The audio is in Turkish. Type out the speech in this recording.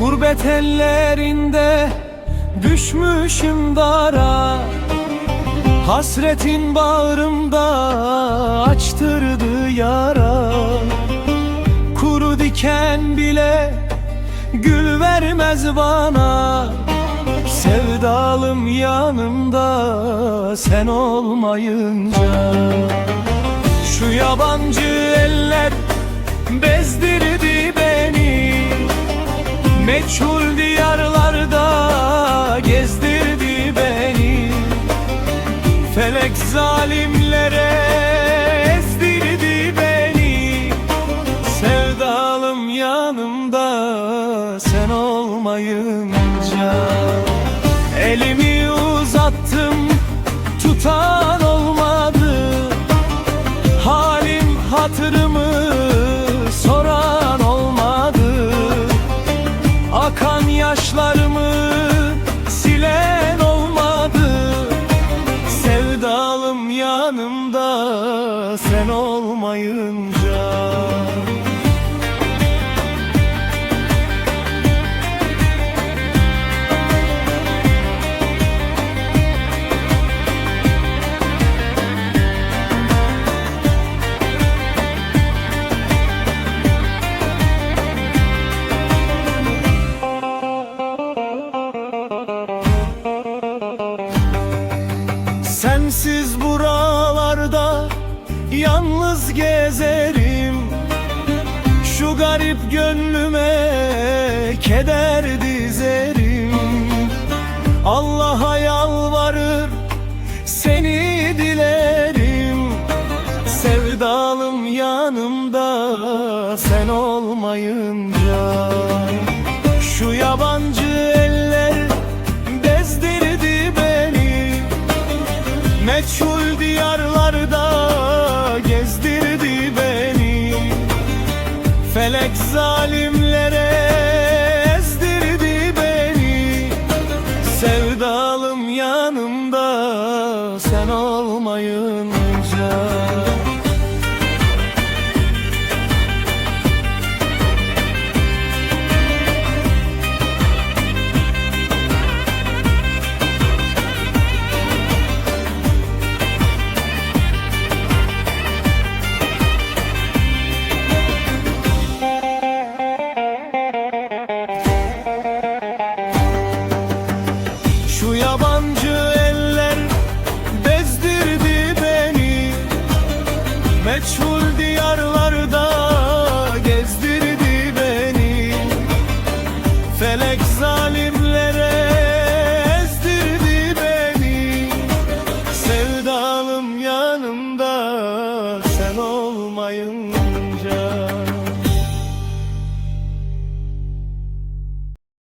Gurbet ellerinde düşmüşüm dara. Hasretin bağrımda açtırdı yara. Kuru diken bile gül vermez bana. Sevdalım yanımda sen olmayınca. Şu yabancı bezdirdi beni. Meçhul diyarlarda gezdirdi beni. Felek zalimlere ezdirdi beni. Sevdalım yanımda sen olmayınca. Elimi uzattım tutan yaşlarımı silen olmadı. Sevdalım yanımda sen olmayınca Sensiz buralarda yalnız gezerim. Şu garip gönlüme keder dizerim. Allah'a yalvarır seni dilerim. Sevdalım yanımda sen olmayınca. Şu yabancı olmayınca Şu yabancı diyarlarda gezdirdi beni. Felek zalimlere ezdirdi beni. Sevdalım yanımda sen olmayın